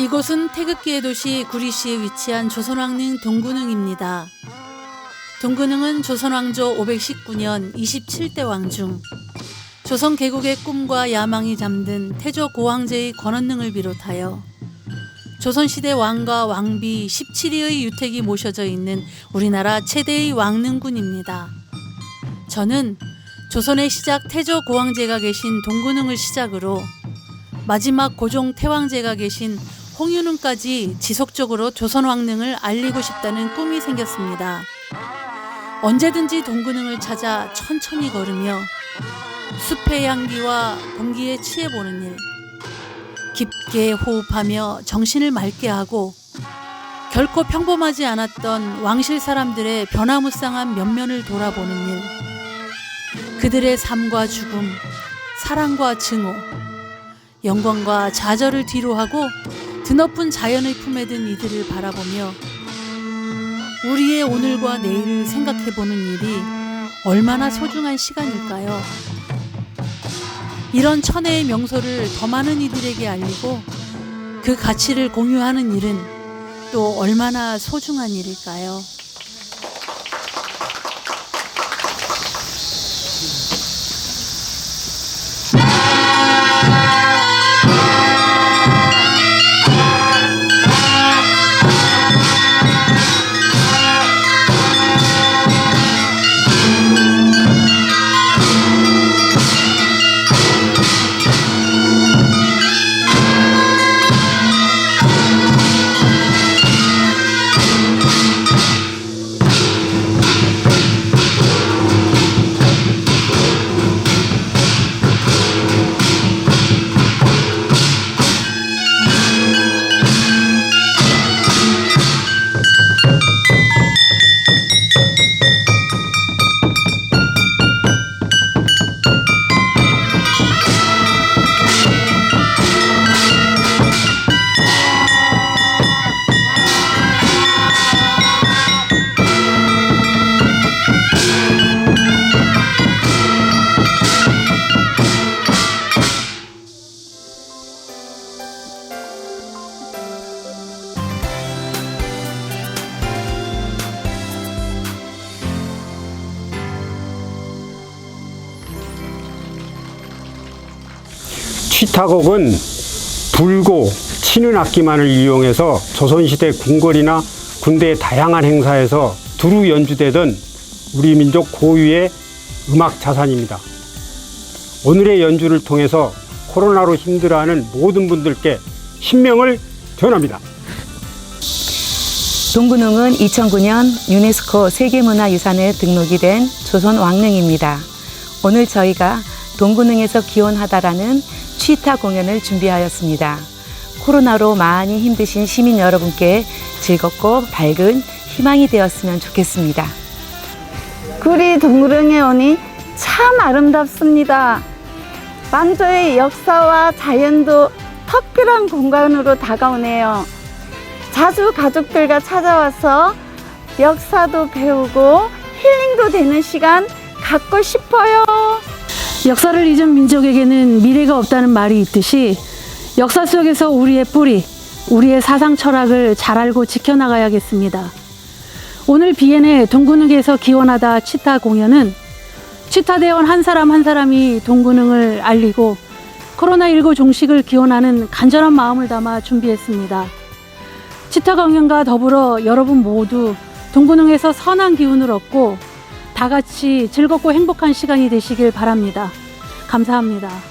이곳은 태극기의 도시 구리시에 위치한 조선왕릉 동군릉입니다. 동군릉은 조선왕조 519년 27대 왕중 조선 개국의 꿈과 야망이 잠든 태조 고황제의 권원릉을 비롯하여 조선시대 왕과 왕비 17위의 유택이 모셔져 있는 우리나라 최대의 왕릉군입니다. 저는 조선의 시작 태조 고황제가 계신 동군릉을 시작으로 마지막 고종 태왕제가 계신 홍윤흥까지 지속적으로 조선 왕릉을 알리고 싶다는 꿈이 생겼습니다. 언제든지 동군릉을 찾아 천천히 걸으며 숲의 향기와 공기에 취해보는 일, 깊게 호흡하며 정신을 맑게 하고 결코 평범하지 않았던 왕실 사람들의 변화무쌍한 면면을 돌아보는 일, 그들의 삶과 죽음, 사랑과 증오, 영광과 좌절을 뒤로하고 드높은 자연의 품에 든 이들을 바라보며 우리의 오늘과 내일을 생각해보는 일이 얼마나 소중한 시간일까요? 이런 천혜의 명소를 더 많은 이들에게 알리고 그 가치를 공유하는 일은 또 얼마나 소중한 일일까요? 취타곡은 불고 치는 악기만을 이용해서 조선시대 궁궐이나 군대의 다양한 행사에서 두루 연주되던 우리 민족 고유의 음악 자산입니다. 오늘의 연주를 통해서 코로나로 힘들어하는 모든 분들께 신명을 전합니다. 동군릉은 2009년 유네스코 세계문화유산에 등록이 된 조선 왕릉입니다. 오늘 저희가 동군릉에서 기원하다라는 취타 공연을 준비하였습니다. 코로나로 많이 힘드신 시민 여러분께 즐겁고 밝은 희망이 되었으면 좋겠습니다. 구리 동구릉에 오니 참 아름답습니다. 만조의 역사와 자연도 특별한 공간으로 다가오네요. 자주 가족들과 찾아와서 역사도 배우고 힐링도 되는 시간 갖고 싶어요. 역사를 잊은 민족에게는 미래가 없다는 말이 있듯이 역사 속에서 우리의 뿌리, 우리의 사상 철학을 잘 알고 지켜나가야겠습니다. 오늘 비엔의 동군릉에서 기원하다 치타 공연은 치타 대원 한 사람 한 사람이 동군릉을 알리고 코로나19 종식을 기원하는 간절한 마음을 담아 준비했습니다. 치타 공연과 더불어 여러분 모두 동군릉에서 선한 기운을 얻고 다 같이 즐겁고 행복한 시간이 되시길 바랍니다. 감사합니다.